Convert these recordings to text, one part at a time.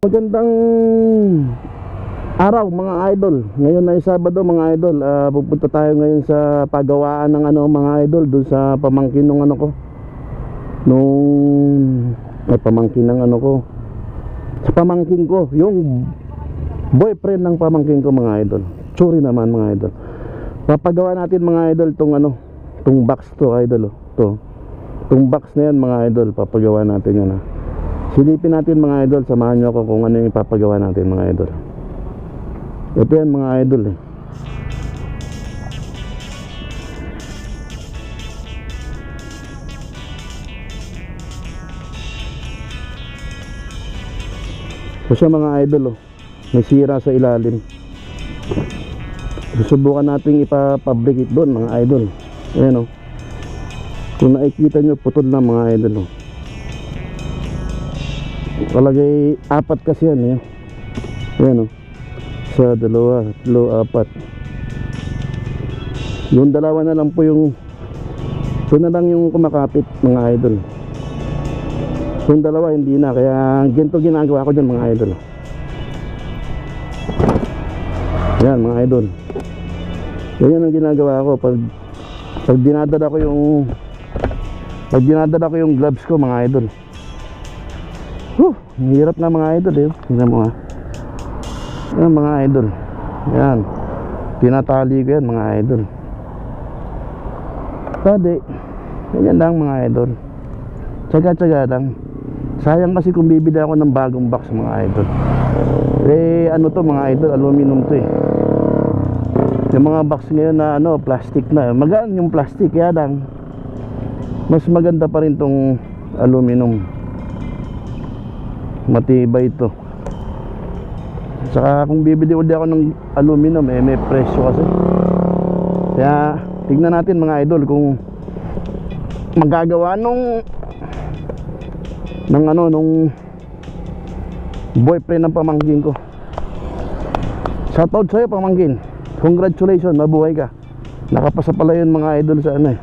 Magandang araw mga idol. Ngayon ay Sabado mga idol. Ah, pupunta tayo ngayon sa pagawaan ng ano mga idol doon sa pamangkin ng ano ko. Nung ay pamangkin ng ano ko. Sa pamangkin ko, yung boyfriend ng pamangkin ko mga idol. Tsuri naman mga idol. Papagawa natin mga idol tong ano, tong box to idol oh. To. Tong box na yan mga idol, papagawa natin yan ah. Silipin natin mga idol, samahan nyo ako kung ano yung ipapagawa natin mga idol. Ito yan mga idol eh. Kasi mga idol oh, may sira sa ilalim. Susubukan natin ipapabricate doon mga idol. Ayan oh. Kung nakikita nyo, putol na mga idol oh. Kalagay apat kasi yan eh. Ayan o. Sa dalawa, tatlo, apat. Yung dalawa na lang po yung ito na lang yung kumakapit mga idol. Yung dalawa hindi na kaya ganito ginagawa ko dyan mga idol. Yan mga idol. Ganyan ang ginagawa ko pag pag dinadala ko yung pag dinadala ko yung gloves ko mga idol. Huh, hirap na mga idol eh. Tingnan mo ha. Yan mga idol. Yan. Tinatali ko yan mga idol. Tadi. Ganyan lang mga idol. Tsaga-tsaga lang. Sayang kasi kung bibili ako ng bagong box mga idol. Eh ano to mga idol, aluminum to eh. Yung mga box ngayon na ano, plastic na. Magaan yung plastic kaya lang mas maganda pa rin tong aluminum matibay ito saka kung bibili ulit ako ng aluminum eh may presyo kasi. Kaya tignan natin mga idol kung magagawa nung ng ano nung boyfriend ng pamangkin ko. Shoutout sa'yo pamangkin. Congratulations mabuhay ka. Nakapasa pala yun mga idol sa ano eh.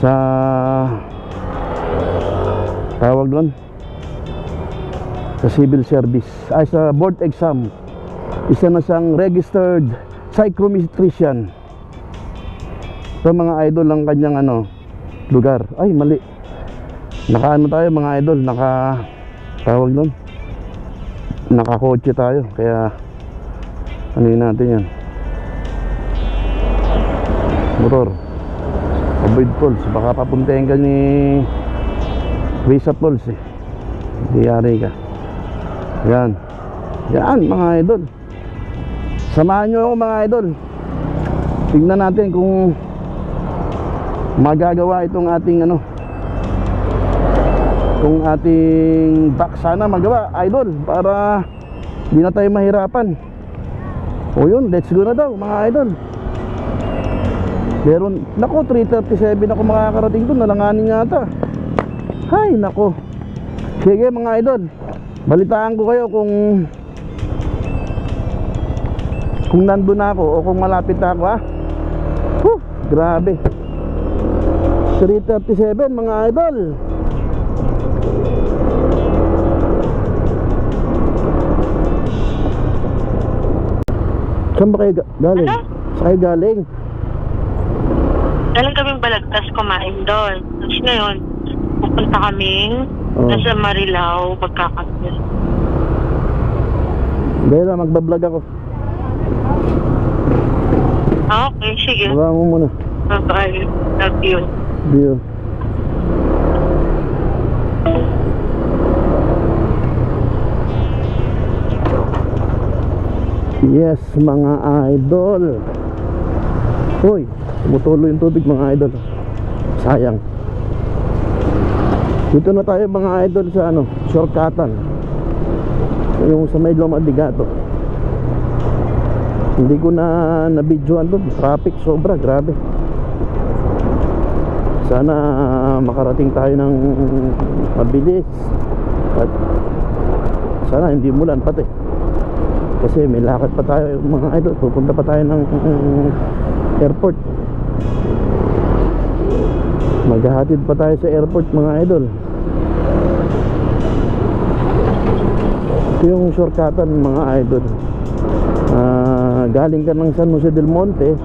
Sa tawag doon sa civil service. Ay sa board exam. Isa na siyang registered psychometrician. Ito mga idol ang kanyang ano lugar. Ay mali. Naka ano tayo mga idol naka tawag doon. Nakakotse tayo kaya ano natin yan? Motor. Avoid tolls baka papuntahin ka ni Risa Tolls eh. Diyari ka yan. Yan mga idol. Samahan nyo ako mga idol. Tignan natin kung magagawa itong ating ano kung ating back sana magawa idol para hindi na tayo mahirapan. O yun let's go na daw mga idol. Meron nako 337 ako makakarating doon nalanganin yata hay nako sige mga idol balitaan ko kayo kung kung nandun na ako o kung malapit na ako ha Huh, grabe 337 mga idol Saan ba kayo ga- galing? Ano? Saan kayo galing? Galing kaming balagtas kumain doon. Tapos ngayon, pupunta kaming Oh. nasa Marilao, magkakape. Dahil na, magbablog ako. Ah, okay, sige. Baba mo muna. Bye-bye. Love you. View. Yes, mga idol. Hoy, tumutuloy yung tubig mga idol. Sayang. Dito na tayo mga idol sa ano, shortcutan. Yung sa may Loma de. Hindi ko na na-videoan doon. Traffic sobra, grabe. Sana makarating tayo ng mabilis. At sana hindi mulan pati. Kasi may lakad pa tayo mga idol. Pupunta pa tayo ng airport. Maghahatid pa tayo sa airport mga idol. Ito yung shortcutan mga idol. Ah, galing ka ng San Jose del Monte,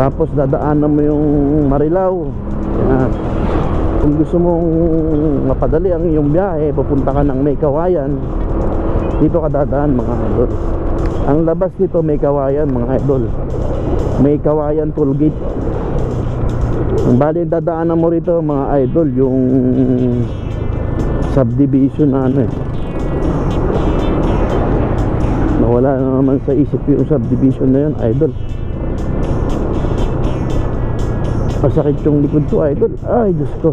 tapos dadaanan mo yung Marilao. Yan. Kung gusto mong mapadali ang iyong biyahe, pupunta ka ng May dito ka dadaan mga idol. Ang labas dito May mga idol. May Kawayan toll gate. Bali dadaanan mo rito mga idol yung subdivision na ano eh. Nawala na naman sa isip yung subdivision na yun idol. Masakit yung likod ko idol. Ay Diyos ko.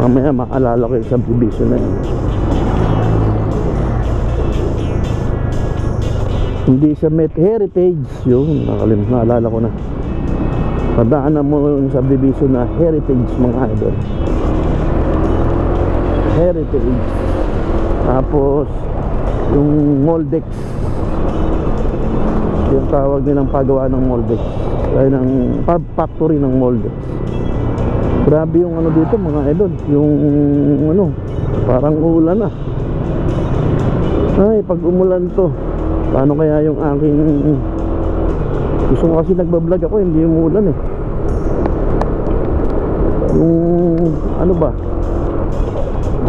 Mamaya maalala ko yung subdivision na yun. Hindi sa Met Heritage yun, nakalim, naalala ko na. Padaanan mo yung subdivision na Heritage mga idol. Heritage. Tapos yung Moldex. Yung tawag nilang pagawa ng Moldex. Ay ng factory ng Moldex. Grabe yung ano dito mga idol, yung ano, parang ulan na. Ay, pag umulan to, paano kaya yung aking gusto ko kasi nagbablog ako, hindi umulan eh. Yung ano ba?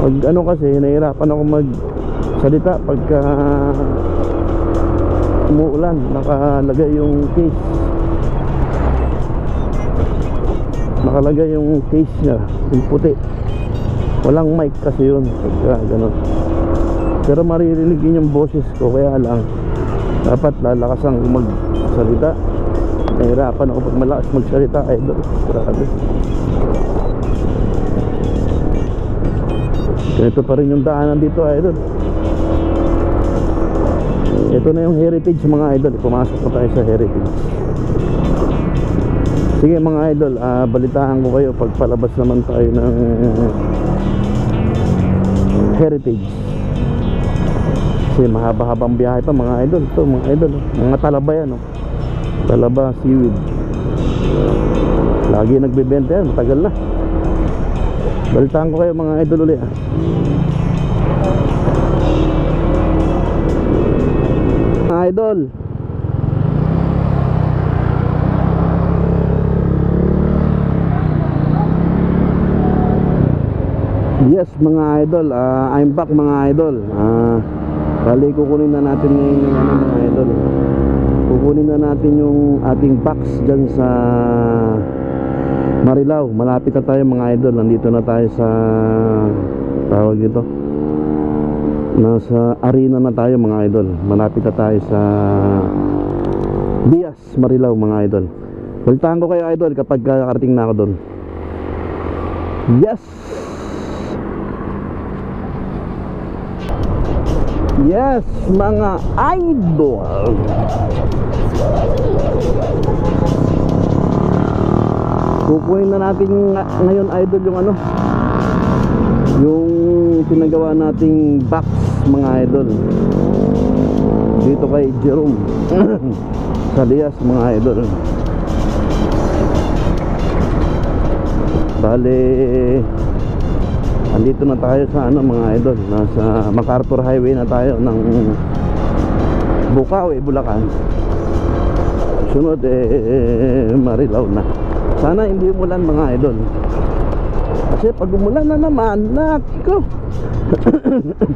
Pag ano kasi, nahirapan ako mag salita pagka umuulan, nakalagay yung case nakalagay yung case niya yung puti walang mic kasi yun pagka ganun pero maririnig yun yung boses ko kaya lang dapat lalakasan ko magsalita. Nahirapan ako pag malakas magsalita idol. Grabe. Ganito pa rin yung daanan dito idol. Ito na yung heritage mga idol. Pumasok na tayo sa heritage. Sige mga idol, ah, balitaan ko kayo. Pag palabas naman tayo ng heritage. Kasi mahaba-habang biyahe pa mga idol. Ito mga idol, oh. mga talaba yan. Oh. Talaba, seaweed. Lagi nagbebenta yan, matagal na. Balitaan ko kayo mga idol ulit. Ah. Mga idol, Yes mga idol, ah, I'm back mga idol. Ah, bali kukunin na natin ngayon yung ano mga idol. Kukunin na natin yung ating box dyan sa Marilao. Malapit na tayo mga idol. Nandito na tayo sa tawag dito. Nasa arena na tayo mga idol. Malapit na tayo sa Diaz, Marilao mga idol. Balitahan ko kayo idol kapag kakarating na ako doon. Yes! Yes, mga idol. Kukunin na natin nga- ngayon idol yung ano? Yung pinagawa nating box mga idol. Dito kay Jerome. Sa mga idol. Bale andito na tayo sa ano mga idol. Nasa MacArthur Highway na tayo ng Bukawi, Bulacan. Sunod eh Marilao na. Sana hindi umulan mga idol. Kasi pag umulan na naman nako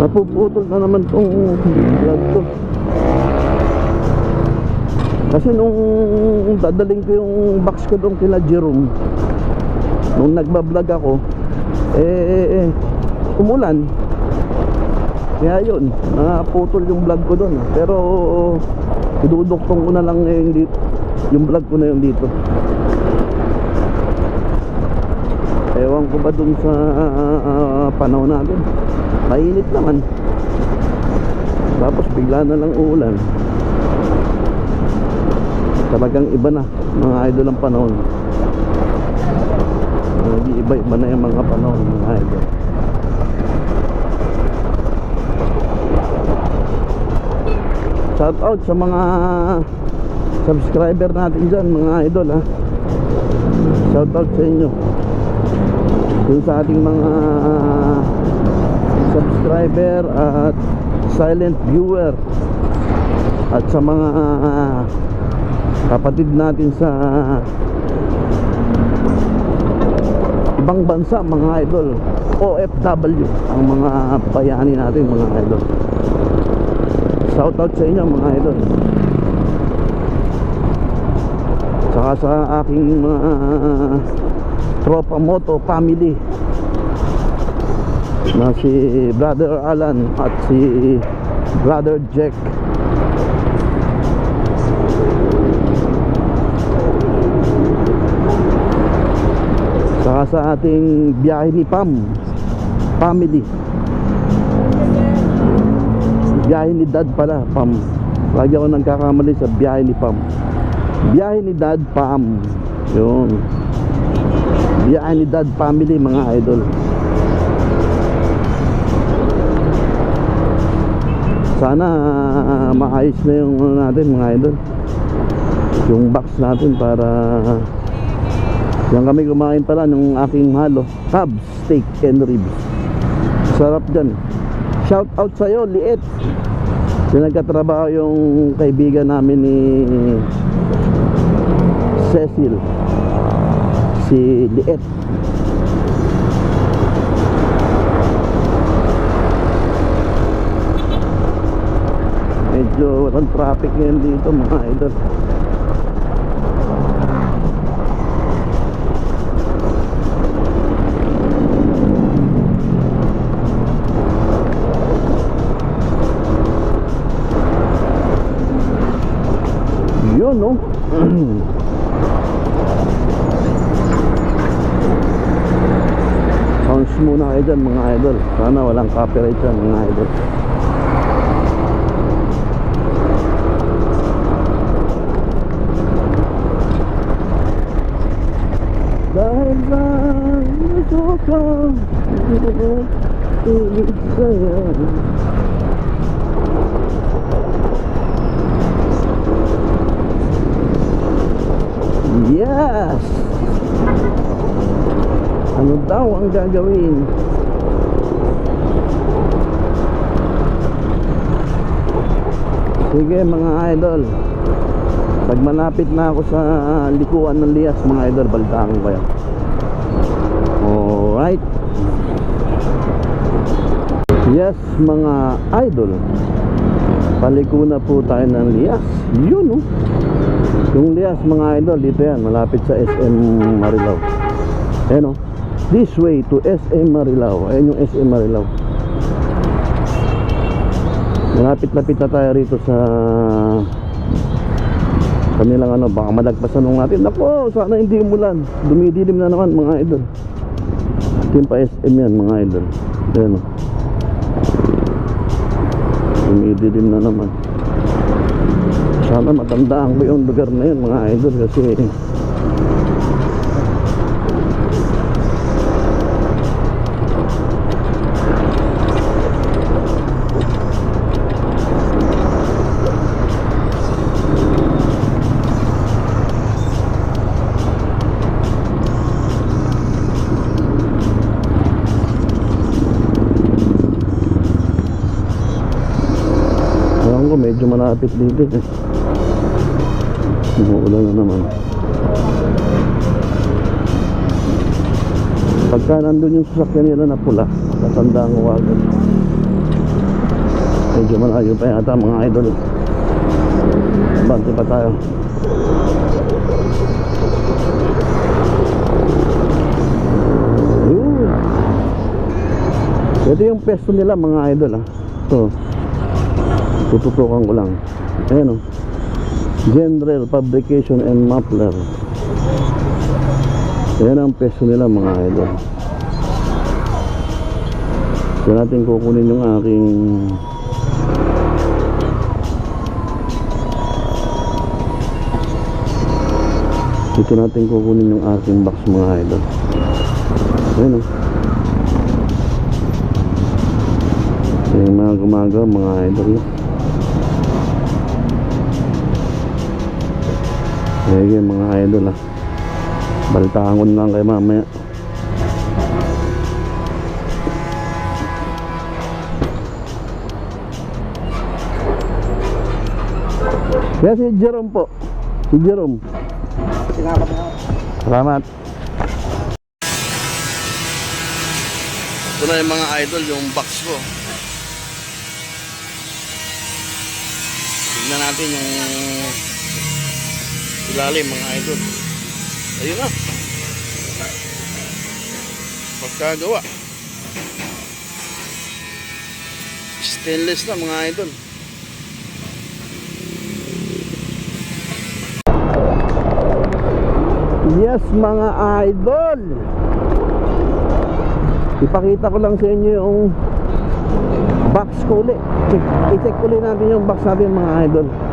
mapuputol na naman tong vlog ko kasi nung dadaling ko yung box ko doon kila Jerome nung nagbablog ako eh, eh umulan. Kaya yun naputol yung vlog ko doon pero iduduktong ko na lang yung, di- yung vlog ko na yun dito. Ewan ko ba dun sa ah, panahon natin? Mainit naman. Tapos bigla na lang uulan. Talagang iba na mga idol ang panahon nag-iiba iba na yung mga panahon mga idol. Shout out sa mga subscriber natin dyan mga idol ha. Shout out sa inyo. Dun sa ating mga subscriber at silent viewer. At sa mga kapatid natin sa ibang bansa mga idol. OFW ang mga bayani natin mga idol. Shout out sa inyo mga idol. Saka sa aking mga tropa moto family. Na si brother Alan at si brother Jack saka sa ating biyahe ni Pam. Family. Biyahe ni Dad pala Pam. Lagi ako nagkakamali sa biyahe ni Pam. Biyahe ni Dad Pam. Yun. Biyahe ni Dad family mga idol. Sana ah, maayos na yung ano natin mga idol. Yung box natin para yan kami kumain pala ng aking halo Cab steak and ribs. Sarap dyan. Shout out sa'yo liit. Yung nagkatrabaho yung kaibigan namin ni Cecil. Si liit. Medyo walang traffic ngayon dito mga idol kayo dyan mga idol. Sana walang copyright dyan mga idol. Dahil lang gusto ko Ibig sa'yo. Yes! Ano daw ang gagawin? Sige mga idol. Pag malapit na ako sa likuan ng Lias mga idol Balitaan ko kayo. Alright. Yes mga idol. Paliko na po tayo ng Lias. Yun oh. Yung Lias mga idol dito yan malapit sa SM Marilao. Ayan o this way to SM Marilao. Ayan yung SM Marilao. Malapit-lapit na tayo rito sa kanilang ano baka malagpasan nung natin nako sana hindi umulan. Dumidilim na naman mga idol. Yung pa SM yan mga idol. Ayan o dumidilim na naman. Sana matandaan ko yung lugar na yun mga idol kasi malapit dito eh. Umuulan na naman. Pagka nandun yung sasakyan nila na pula, tatandaan ko agad. Medyo malayo pa yata mga idol. Bante pa tayo. Ito yung pesto nila mga idol ah. Ito. Tututukan ko lang. Ayan oh. General Fabrication and Muffler. Ayan ang peso nila mga idol. So natin kukunin yung aking Dito natin kukunin yung aking box mga idol. Ayan oh. Ayan yung mga gumagawa mga idol. Ayan mga idol ah. Balitaan ko na lang kayo mamaya. Kaya si Jerome po. Si Jerome. Salamat. Ito na yung mga idol, yung box ko. Tignan natin yung ilalim mga idol. Ayun na. Pagkagawa. Stainless na mga idol. Yes mga idol. Ipakita ko lang sa inyo yung box ko ulit. Check, i-check ulit natin yung box natin mga idol.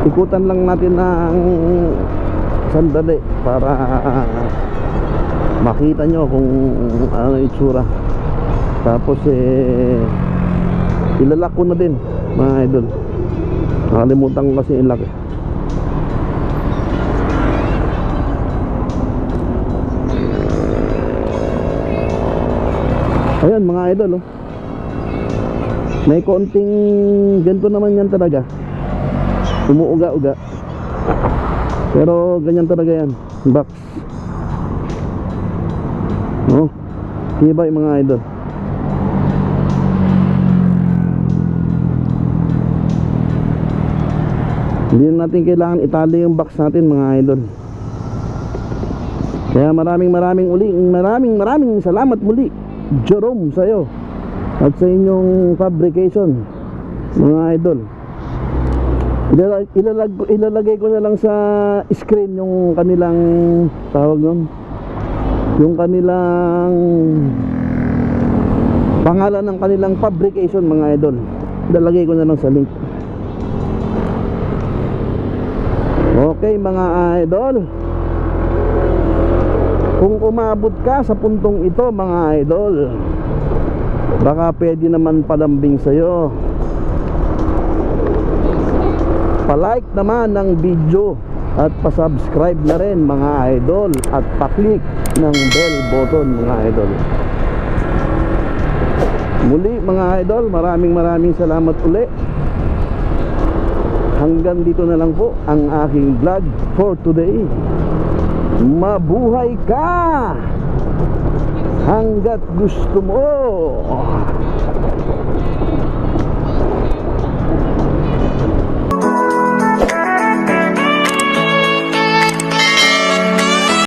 Ikutan lang natin ng sandali para makita nyo kung ano yung itsura. Tapos eh ilalak ko na din mga idol. Nakalimutan ko kasi ilak. Ayan mga idol oh. May konting ganito naman yan talaga. Umuuga-uga. Pero ganyan talaga yan. Box. Oh. Tibay mga idol. Hindi na natin kailangan itali yung box natin mga idol. Kaya maraming maraming uli, maraming maraming salamat muli Jerome sa'yo at sa inyong fabrication mga idol ilalag, ilalagay ko na lang sa screen yung kanilang tawag nun? Yung kanilang pangalan ng kanilang fabrication mga idol. Ilalagay ko na lang sa link. Okay mga idol. Kung umabot ka sa puntong ito mga idol Baka pwede naman palambing sa'yo Palike naman ng video At pasubscribe na rin mga idol At paklik ng bell button mga idol. Muli mga idol Maraming maraming salamat uli. Hanggang dito na lang po ang aking vlog for today. Mabuhay ka! Hanggat gusto mo